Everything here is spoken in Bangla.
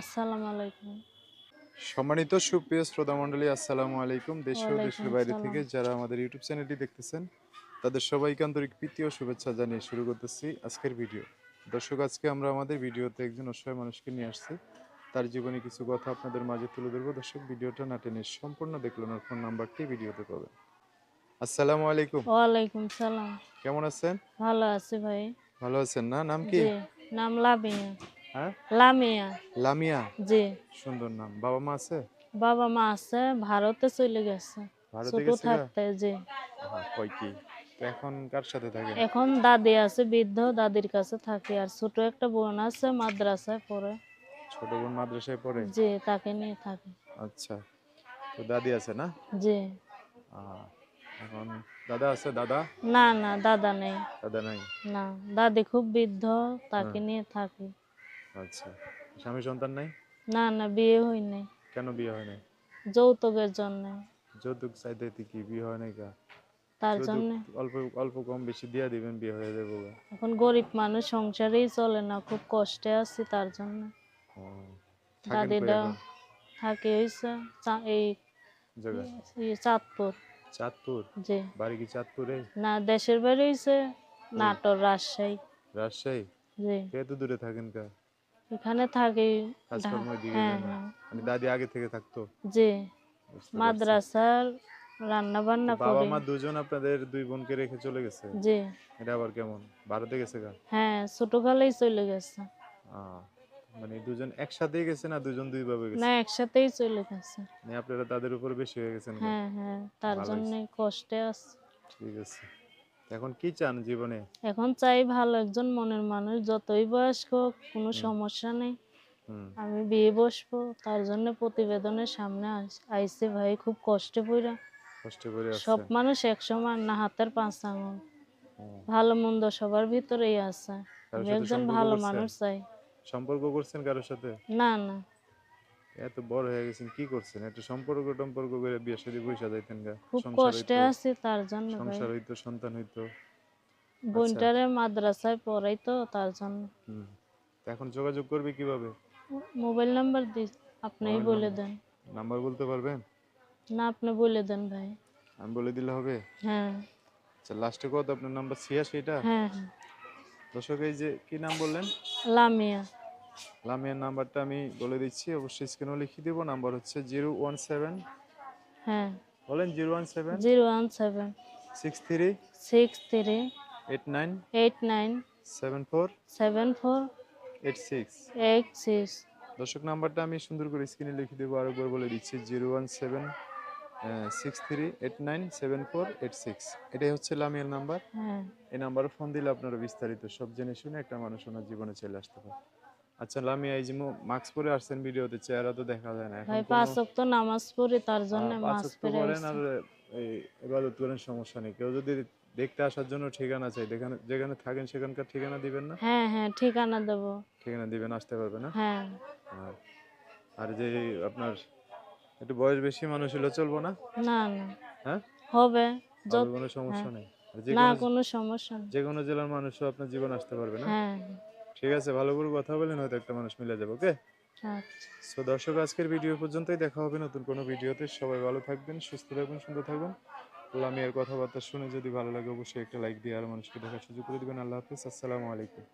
আসসালামু আলাইকুম। সম্মানিত সুপ্রিয় শ্রোতা মণ্ডলী আসসালামু আলাইকুম। দেশ ও দেশের বাইরে থেকে যারা আমাদের ইউটিউব চ্যানেলটি দেখতেছেন তাদের সবাইকে আন্তরিক প্রীতি ও শুভেচ্ছা জানিয়ে শুরু করতেছি আজকের ভিডিও। দর্শক আজকে আমরা আমাদের ভিডিওতে একজন অসহায় মানুষকে নিয়ে আসছি। তার জীবনে কিছু কথা আপনাদের মাঝে তুলে ধরবো। দর্শক ভিডিওটা না টেনে সম্পূর্ণ দেখলেন ওর ফোন নাম্বারটি ভিডিওতে পাবেন। আসসালামু আলাইকুম। ওয়ালাইকুম সালাম। কেমন আছেন? ভালো আছি ভাই। ভালো আছেন না? নাম কি? নাম লামিয়া হ্যাঁ? লামিয়া। লামিয়া? জি। সুন্দর নাম। বাবা মা আছে? বাবা মা আছে ভারতে চলে গেছে। ছোট থাকতে জি। আহা, কি? এখন কার সাথে থাকেন এখন দাদি আছে বৃদ্ধ দাদির কাছে থাকে। আর ছোট একটা বোন আছে মাদ্রাসায় পড়ে। ছোট বোন মাদ্রাসায় পড়ে? জি তাকে নিয়ে থাকে। আচ্ছা। তো দাদি আছে না? জি। এখন দাদা আছে দাদা? না না দাদা নেই। দাদা নাই? না দাদি খুব বৃদ্ধ তাকে হ্যাঁ। নিয়ে থাকে। আচ্ছা। স্বামী সন্তান নাই? না না বিয়ে হয়নি কেন বিয়ে হয় নাই? যৌতুকের জন্য। যৌতুক চাইতে কি বিয়ে হয় নাই কা তার জন্য। অল্প অল্প কম বেশি দিয়া দিবেন বিয়ে হয়ে যাব। এখন গরিব মানুষ সংসারেই চলে না খুব কষ্টে আছি তার জন্য। দাদিটা থাকে হইছে এই চাঁদপুর। চাঁদপুর? জি। বাড়ি কি চাঁদপুরে? না দেশের বাড়ি হইছে নাটোর রাজশাহী। রাজশাহী? জি। এত দূরে থাকেন কা এখানে থাকি। হ্যাঁ? হ্যাঁ। মানে দাদি আগে থেকে থাকতো। জি। মাদ্রাসার রান্না বান্না বাবা মা দুজন আপনাদের দুই বোনকে রেখে চলে গেছে? জি। এটা আবার কেমন? ভারতে গেছে গা? হ্যাঁ ছোটকালেই চলে গেছে। মানে দুজন একসাথেই গেছে না দুজন দুই ভাবে গেছে? না একসাথেই চলে গেছে। মানে আপনারা তাদের উপর বেশি হয়ে গেছেন হ্যাঁ হ্যাঁ তার জন্য কষ্টে আছে। ঠিক আছে। এখন কি চান জীবনে? এখন চাই ভালো একজন মনের মানুষ যতই বয়স্ক হোক কোনো সমস্যা নেই। আমি বিয়ে বসবো তার জন্য প্রতিবেদনের সামনে আইস- ভাই খুব কষ্টে পড়া কষ্ট করে সব মানুষ এক একসমান না হাতের পাঁচ আঙুল। ভালো মন্দ সবার ভিতরেই আছে। একজন ভালো মানুষ চাই। সম্পর্ক করছেন কারোর সাথে? না না। এত বড় হয়ে গেছেন কি করছেন? একটা সম্পর্ক টম্পর্ক করে বিয়ে শাদী বৈশা যাইতেন গা। খুব কষ্টে আছি তার জন্য সংসার হইতো সন্তান হইতো। বোনটারে মাদ্রাসায় পড়াই তো তার জন্য। এখন যোগাযোগ করবে কীভাবে? মোবাইল নাম্বার দি আপনিই বলে দেন। নাম্বার বলতে পারবেন? না আপনি বলে দেন ভাই। আমি বলে দিলে হবে? হ্যাঁ। আচ্ছা লাস্টে কত আপনার নাম্বার? ছিয়াশি এটা? হ্যাঁ হ্যাঁ। দর্শক এই যে কি নাম বললেন? লামিয়া। লামিয়ার নাম্বারটা আমি বলে দিচ্ছি অবশ্যই স্ক্রিনেও লিখে দেবো। নাম্বার হচ্ছে জিরো ওয়ান সেভেন। হ্যাঁ। বলেন zero one seven. Zero one seven. Six three. Six three. Eight nine. Eight nine. Seven four. Seven four. Eight six. Eight six. দর্শক নাম্বারটা আমি সুন্দর করে স্ক্রিনে লিখে দেবো আরেকবার বলে দিচ্ছি zero one seven six three eight nine seven four eight six. এটাই হচ্ছে লামিয়ার নাম্বার। হ্যাঁ। এই নাম্বারে ফোন দিলে আপনারা বিস্তারিত সব জেনে শুনে একটা মানুষ ওনার জীবনে চলে আসতে পারে। আচ্ছা লামিয়া এই যে মাস্ক পরে আসছেন ভিডিওতে চেহারা তো দেখা যায় না। ভাই পাঁচ ওয়াক্ত নামাজ পড়ি তার জন্য আহ, পাঁচ মাছ করেন আর এই ইবাদত করেন সমস্যা নেই। কেউ যদি দেখতে আসার জন্য ঠিকানা চাই যেখানে যেখানে থাকেন সেখানকার ঠিকানা দিবেন না? হ্যাঁ হ্যাঁ ঠিকানা দেবো। ঠিকানা দিবেন আসতে পারবে না? হ্যাঁ। আর যে আপনার একটু বয়স বেশি মানুষ হলে চলবো না? না না। হ্যাঁ? হবে যত কোনো সমস্যা নেই। না কোনো সমস্যা যে কোনো জেলার মানুষও আপনার জীবন আসতে পারবে না? হ্যাঁ। ঠিক আছে ভালো করে কথা বলেন হয়তো একটা মানুষ মিলে যাবে ওকে সো দর্শক আজকের ভিডিও পর্যন্তই দেখা হবে নতুন কোনো ভিডিওতে সবাই ভালো থাকবেন সুস্থ থাকবেন সুন্দর থাকবেন। লামিয়ার কথাবার্তা শুনে যদি ভালো লাগে অবশ্যই একটা লাইক দিয়ে আর মানুষকে দেখার সুযোগ করে দেবেন। আল্লাহ হাফিজ আসসালামু আলাইকুম।